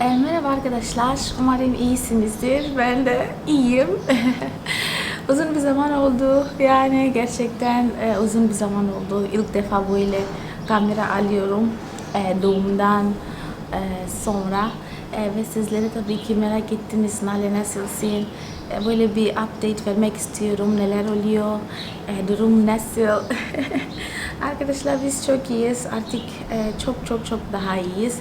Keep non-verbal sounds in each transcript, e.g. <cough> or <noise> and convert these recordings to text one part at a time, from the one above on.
E, merhaba arkadaşlar. Umarım iyisinizdir. Ben de iyiyim. <laughs> uzun bir zaman oldu. Yani gerçekten e, uzun bir zaman oldu. İlk defa böyle kamera alıyorum. E, doğumdan e, sonra. E, ve sizlere tabii ki merak ettiniz. Nale nasılsın? E, böyle bir update vermek istiyorum. Neler oluyor? E, durum nasıl? <laughs> Arkadaşlar biz çok iyiyiz. Artık e, çok çok çok daha iyiyiz.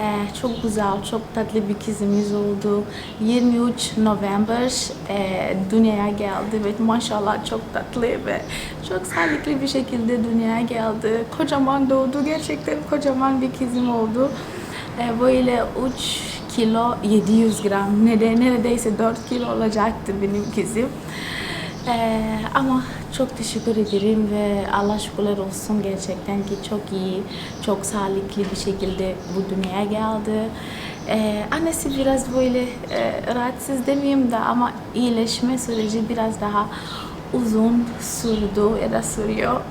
E, çok güzel, çok tatlı bir kızımız oldu. 23 November e, dünyaya geldi ve maşallah çok tatlı ve çok sağlıklı bir şekilde dünyaya geldi. Kocaman doğdu. Gerçekten kocaman bir kızım oldu. E, böyle 3 kilo 700 gram. Neden neredeyse 4 kilo olacaktı benim kızım. Ee, ama çok teşekkür ederim ve Allah şükürler olsun gerçekten ki çok iyi, çok sağlıklı bir şekilde bu dünyaya geldi. Ee, annesi biraz böyle e, rahatsız demeyeyim de ama iyileşme süreci biraz daha uzun sürdü ya da sürüyor. <laughs>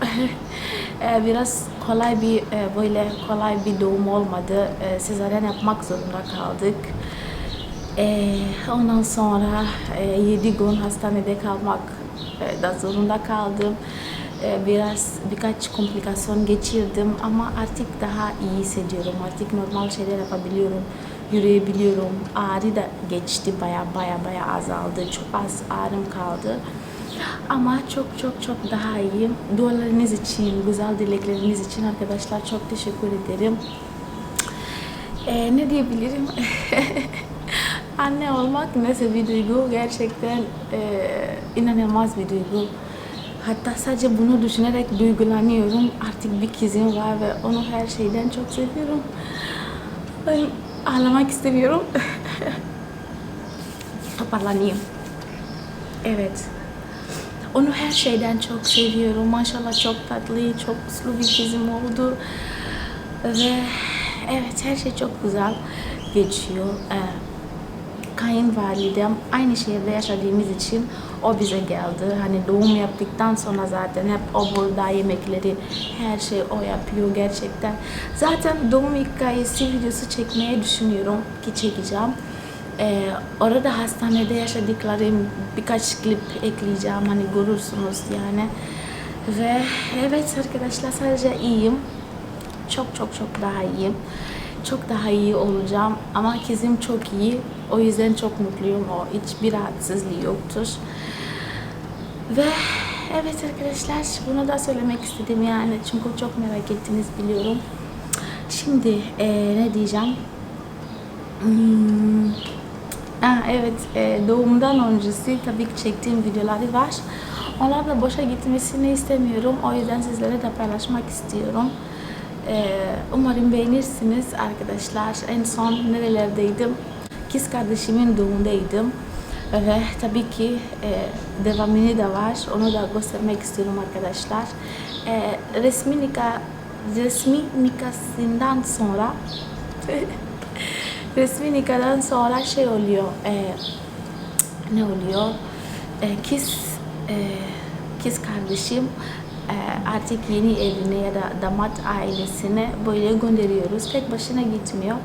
Ee, biraz kolay bir e, böyle kolay bir doğum olmadı. Ee, sezaryen yapmak zorunda kaldık. Ee, ondan sonra e, 7 gün hastanede kalmak e, da zorunda kaldım. E, biraz birkaç komplikasyon geçirdim ama artık daha iyi hissediyorum. Artık normal şeyler yapabiliyorum, yürüyebiliyorum. Ağrı da geçti baya baya baya azaldı. Çok az ağrım kaldı. Ama çok çok çok daha iyiyim. Dualarınız için, güzel dilekleriniz için arkadaşlar çok teşekkür ederim. E, ne diyebilirim? <laughs> Anne olmak nasıl bir duygu? Gerçekten e, inanılmaz bir duygu. Hatta sadece bunu düşünerek duygulanıyorum. Artık bir kızım var ve onu her şeyden çok seviyorum. Ben ağlamak istemiyorum. <laughs> Toparlanayım. Evet. Onu her şeyden çok seviyorum. Maşallah çok tatlı, çok uslu bir kızım oldu. Ve evet her şey çok güzel geçiyor. Ee, kayınvalidem aynı şehirde yaşadığımız için o bize geldi. Hani doğum yaptıktan sonra zaten hep o burada yemekleri her şey o yapıyor gerçekten. Zaten doğum hikayesi videosu çekmeye düşünüyorum ki çekeceğim. Ee, orada hastanede yaşadıklarım birkaç klip ekleyeceğim hani görürsünüz yani. Ve evet arkadaşlar sadece iyiyim. Çok çok çok daha iyiyim çok daha iyi olacağım. Ama kızım çok iyi. O yüzden çok mutluyum. O hiçbir rahatsızlığı yoktur. Ve evet arkadaşlar bunu da söylemek istedim yani. Çünkü çok merak ettiniz biliyorum. Şimdi e, ne diyeceğim? Hmm. Ha, evet e, doğumdan öncesi tabii ki çektiğim videoları var. Onlar da boşa gitmesini istemiyorum. O yüzden sizlere de paylaşmak istiyorum. Ee, umarım beğenirsiniz arkadaşlar. En son nerelerdeydim? Kız kardeşimin doğumundaydım. Ve tabii ki e, devamını da var. Onu da göstermek istiyorum arkadaşlar. E, resmi nikah resmi nikahından sonra <laughs> resmi nikahdan sonra şey oluyor. E, ne oluyor? E, kız e, kız kardeşim artık yeni evine ya da damat ailesine böyle gönderiyoruz. Tek başına gitmiyor.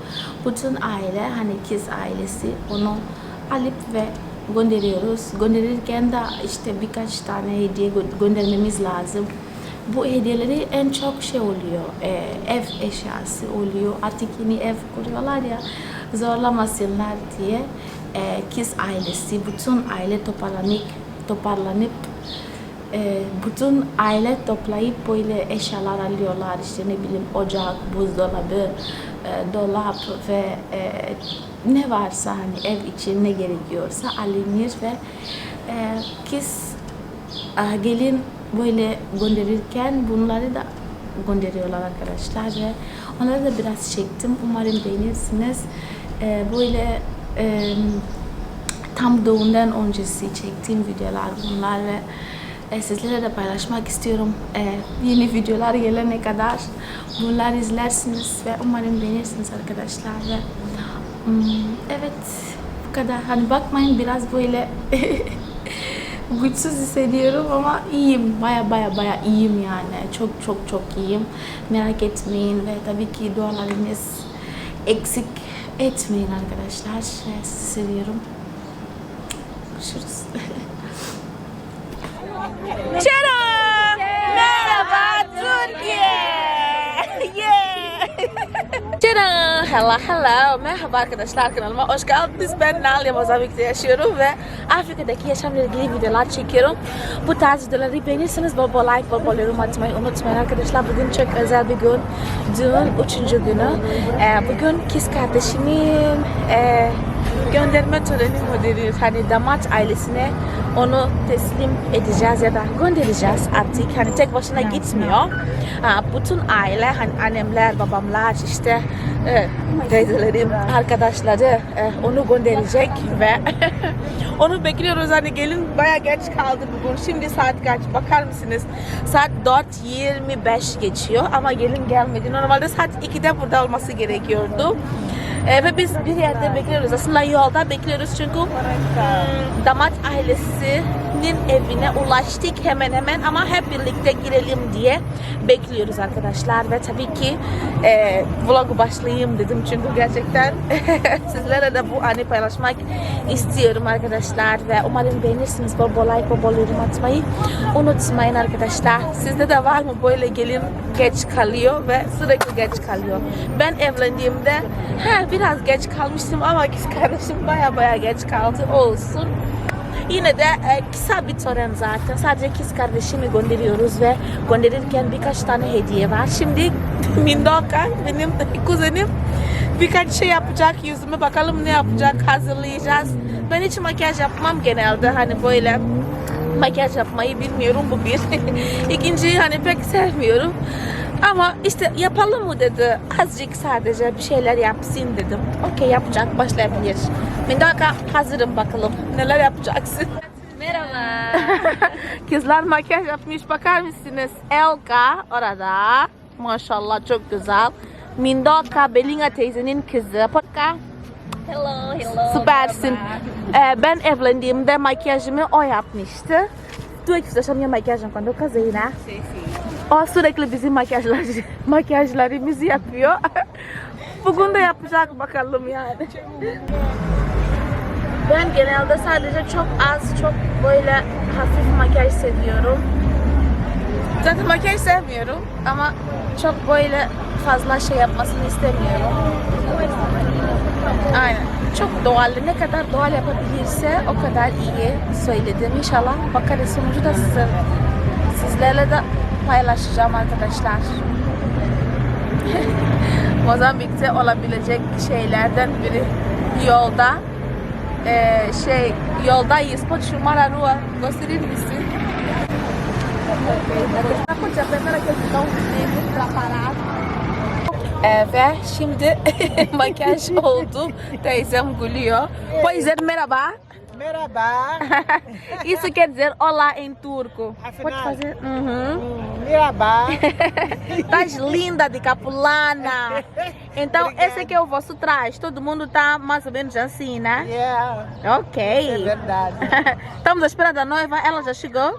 Bütün aile hani kız ailesi onu alıp ve gönderiyoruz. Gönderirken de işte birkaç tane hediye göndermemiz lazım. Bu hediyeleri en çok şey oluyor, e, ev eşyası oluyor. Artık yeni ev kuruyorlar ya zorlamasınlar diye e, kız ailesi, bütün aile toparlanıp toparlanıp e, bütün aile toplayıp böyle eşyalar alıyorlar işte ne bileyim ocak, buzdolabı, e, dolap ve e, ne varsa hani ev için ne gerekiyorsa alınır ve e, kız e, gelin böyle gönderirken bunları da gönderiyorlar arkadaşlar ve onları da biraz çektim. Umarım beğenirsiniz. E, böyle e, tam doğumdan öncesi çektiğim videolar bunlar ve e, sizlerle de paylaşmak istiyorum. E, yeni videolar gelene kadar bunları izlersiniz ve umarım beğenirsiniz arkadaşlar. Ve, um, evet bu kadar. Hani bakmayın biraz böyle <laughs> güçsüz hissediyorum ama iyiyim. Baya baya baya iyiyim yani. Çok çok çok iyiyim. Merak etmeyin ve tabii ki dualarınız eksik etmeyin arkadaşlar. Ee, Sizi seviyorum. Görüşürüz. Selam. Merhaba Türkiye. Yeah. Selam. Hello hello. Merhaba arkadaşlar kanalıma hoş geldiniz. Ben Nalia Mozambik'te yaşıyorum ve Afrika'daki yaşamla ilgili videolar çekiyorum. Bu tarz videoları beğenirseniz bol bol like, bol bol yorum atmayı unutmayın arkadaşlar. Bugün çok özel bir gün. Düğün üçüncü günü. Ee, bugün kız kardeşimin e, gönderme töreni modeli hani damat ailesine onu teslim edeceğiz ya da göndereceğiz artık hani tek başına gitmiyor. Bütün aile hani annemler, babamlar işte e, teyzelerim, arkadaşları e, onu gönderecek ve <laughs> onu bekliyoruz hani gelin baya geç kaldı bugün. Şimdi saat kaç bakar mısınız? Saat 4.25 geçiyor ama gelin gelmedi. Normalde saat 2'de burada olması gerekiyordu. E, ve biz bir yerde bekliyoruz. Aslında yolda bekliyoruz çünkü hmm, damat ailesinin evine ulaştık hemen hemen ama hep birlikte girelim diye bekliyoruz arkadaşlar. Ve tabii ki e, vlogu başlayayım dedim çünkü gerçekten <laughs> sizlere de bu anı paylaşmak istiyorum arkadaşlar. Ve umarım beğenirsiniz. Bol bol like bol bol yorum atmayı unutmayın arkadaşlar. Sizde de var mı? Böyle gelin geç kalıyor ve sürekli geç kalıyor. Ben evlendiğimde ha, biraz geç kalmıştım ama kız kardeşim baya baya geç kaldı. Olsun Yine de e, kısa bir tören zaten. Sadece kız kardeşimi gönderiyoruz ve gönderirken birkaç tane hediye var. Şimdi <laughs> Mindoka benim kuzenim birkaç şey yapacak yüzüme bakalım ne yapacak hazırlayacağız. Ben hiç makyaj yapmam genelde hani böyle makyaj yapmayı bilmiyorum bu bir. <laughs> İkinci hani pek sevmiyorum. Ama işte yapalım mı dedi. Azıcık sadece bir şeyler yapsın dedim. Okey yapacak başlayabilir. Mindoka hazırım bakalım. Neler yapacaksın? Merhaba. <laughs> Kızlar makyaj yapmış bakar mısınız? Elka orada. Maşallah çok güzel. Mindoka Belinga teyzenin kızı. Potka. Hello, hello. Süpersin. Ee, ben evlendiğimde makyajımı o yapmıştı. Tu é que fizeste a minha maquiagem quando eu casei, né? Sim, sim. O sürekli bizim makyajlar, <laughs> makyajlarımızı yapıyor. <laughs> Bugün de yapacak bakalım yani. Ben genelde sadece çok az, çok böyle hafif makyaj seviyorum. Zaten makyaj sevmiyorum ama çok böyle fazla şey yapmasını istemiyorum. Aynen. Çok doğal. Ne kadar doğal yapabilirse o kadar iyi söyledim. İnşallah bakarız sonucu da size, sizlerle de paylaşacağım arkadaşlar. <laughs> Mozambik'te olabilecek şeylerden biri yolda e, şey yoldayız. Koç Mararua gösterir misin? Evet şimdi makyaj oldu. Teyzem gülüyor. O yüzden merhaba. <laughs> Merhaba. <laughs> Isso quer dizer olá em turco. Afinal. Pode fazer? Uhum. Merhaba. Estás <laughs> linda de capulana. Então, esse aqui é o vosso traje. Todo mundo tá mais ou menos assim, né? Yeah, é Ok. verdade. <laughs> Estamos à espera da noiva. Ela já chegou?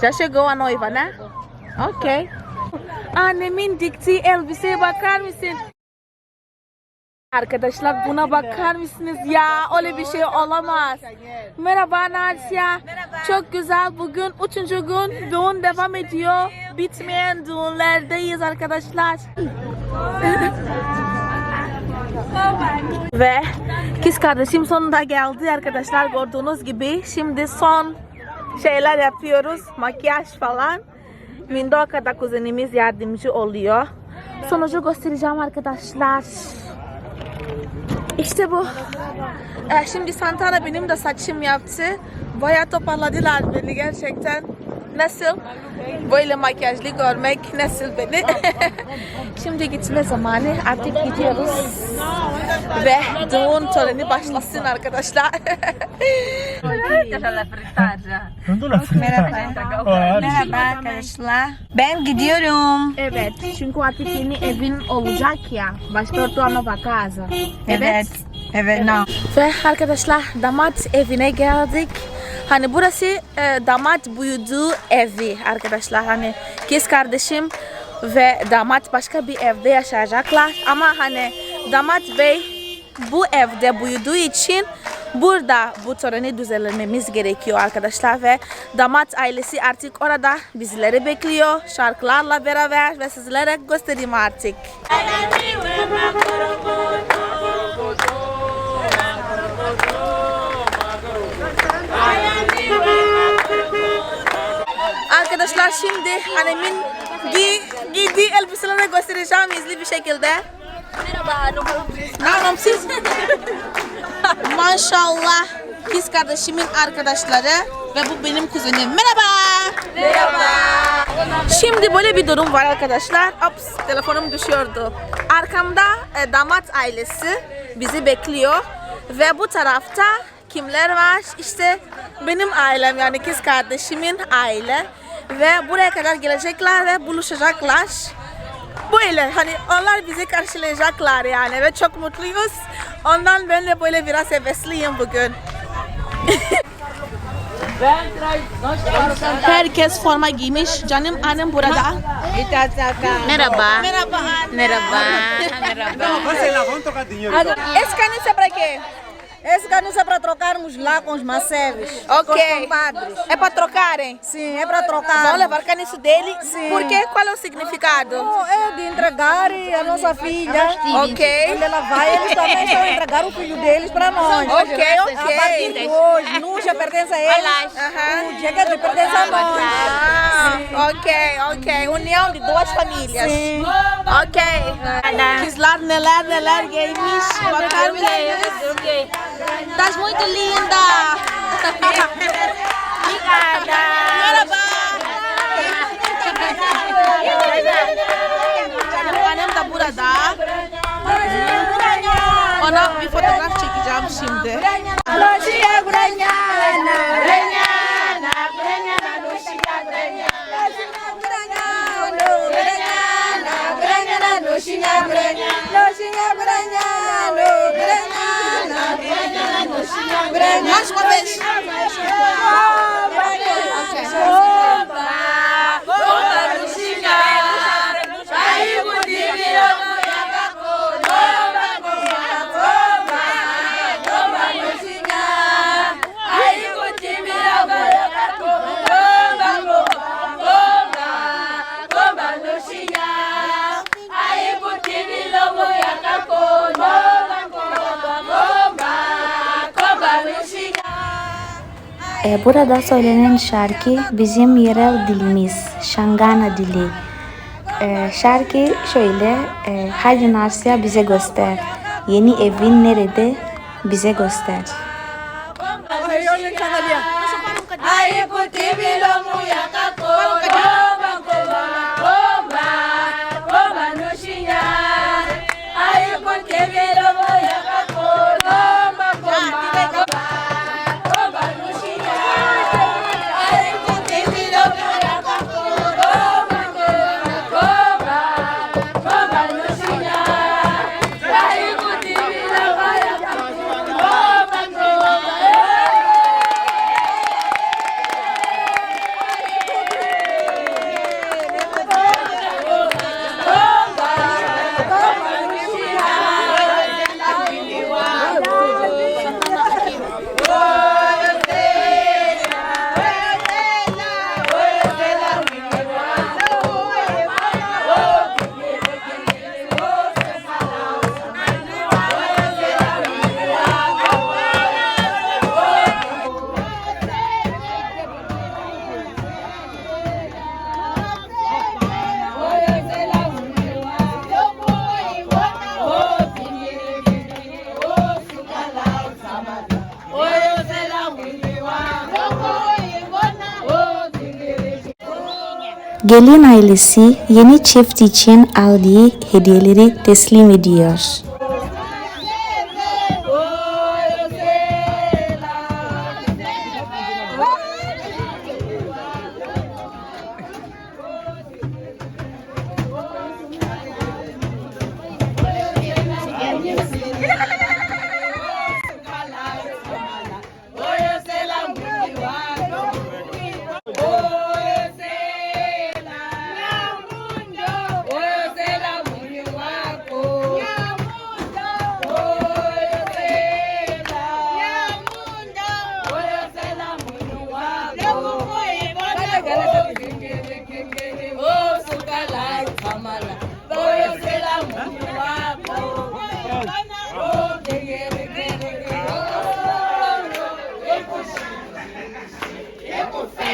Já chegou a noiva, né? Ok. Annemin diktiği elbiseye bakar mısın? Arkadaşlar buna bakar mısınız ya? Öyle bir şey olamaz. Merhaba Nadia. Çok güzel. Bugün üçüncü gün düğün devam ediyor. Bitmeyen düğünlerdeyiz arkadaşlar. Ve kız kardeşim sonunda geldi arkadaşlar gördüğünüz gibi. Şimdi son şeyler yapıyoruz. Makyaj falan. Mindoka da kuzenimiz yardımcı oluyor. Sonucu göstereceğim arkadaşlar. İşte bu. Ee, şimdi Santana benim de saçım yaptı. Bayağı toparladılar beni gerçekten. Nasıl? Böyle makyajlı görmek nasıl beni? <laughs> şimdi gitme zamanı. Artık gidiyoruz. Ve düğün töreni başlasın arkadaşlar. <laughs> Merhaba arkadaşlar. Ben gidiyorum. evet. Çünkü artık yeni evin olacak ya. Başka otua nova casa. Evet. Evet, no. Ve arkadaşlar damat evine geldik. Hani burası e, damat büyüdüğü evi arkadaşlar. Hani kız kardeşim ve damat başka bir evde yaşayacaklar. Ama hani damat bey bu evde büyüdüğü için burada bu töreni düzenlememiz gerekiyor arkadaşlar ve damat ailesi artık orada bizleri bekliyor şarkılarla beraber ve sizlere göstereyim artık. Arkadaşlar şimdi annemin giy giydiği elbiseleri göstereceğim izli bir şekilde. Merhaba. Tamam siz. <laughs> Maşallah. Kız kardeşimin arkadaşları ve bu benim kuzenim. Merhaba. Merhaba. Şimdi böyle bir durum var arkadaşlar. Ops telefonum düşüyordu. Arkamda e, damat ailesi bizi bekliyor ve bu tarafta kimler var? İşte benim ailem yani kız kardeşimin aile ve buraya kadar gelecekler ve buluşacaklar. Böyle hani onlar bizi karşılayacaklar yani ve çok mutluyuz. Ondan ben de böyle biraz hevesliyim bugün. <laughs> Herkes forma giymiş. Canım annem burada. Merhaba. Merhaba. Merhaba. Merhaba. Canudo é para quê? Esse canudo é para trocarmos lá com os maceves. Ok. Com. É para trocarem? Sim, é para trocar. Vão levar caniço dele? Sim. Por quê? Qual é o significado? É de entregar a nossa filha. Ok. Quando ela vai, eles também estão a <laughs> entregar o filho deles para nós. Ok, A partir de ok. hoje, Núcia pertence a eles. Aham. O Diego pertence a nós. Ah, ok, ok. União de duas famílias. Sim. Ok. Kızlar neler neler giymiş. Bakar mısınız? Estás muito linda. Obrigada. Burada. Ona bir fotoğraf çekeceğim şimdi. Mais uma vez. Burada söylenen şarkı bizim yerel dilimiz, Şangana dili. E, şarkı şöyle, e, Hadi Nasya bize göster. Yeni evin nerede bize göster. Gelin ailesi yeni çift için aldığı hediyeleri teslim ediyor.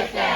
with them.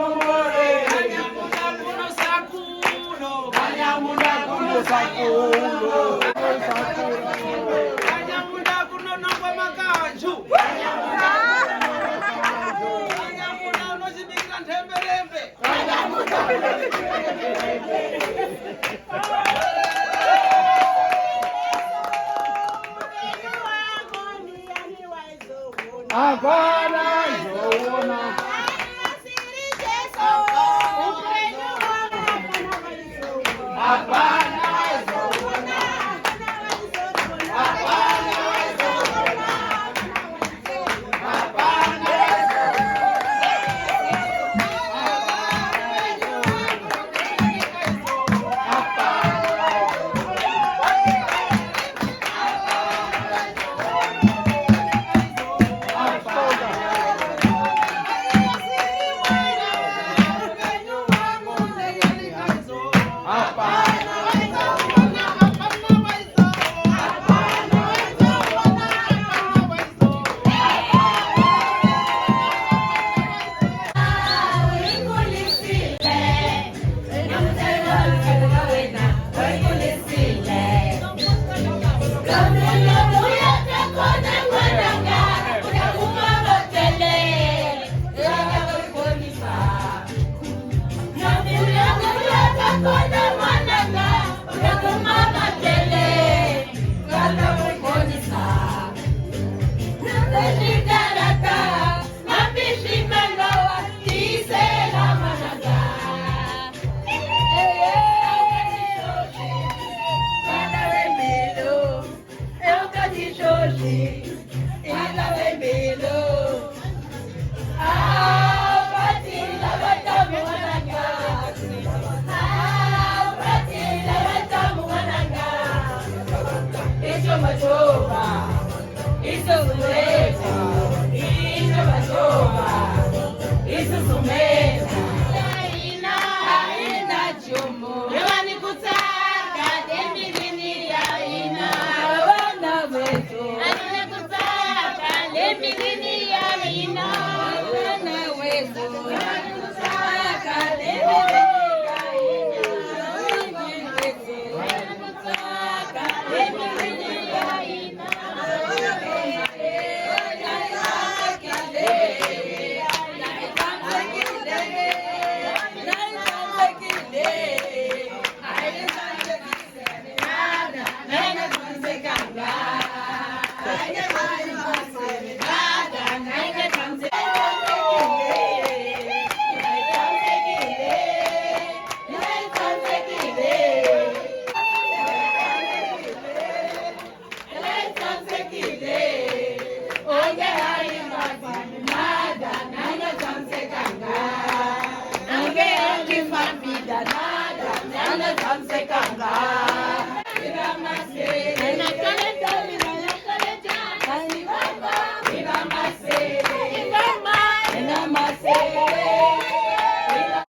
Wanyamula kunono kwa makaju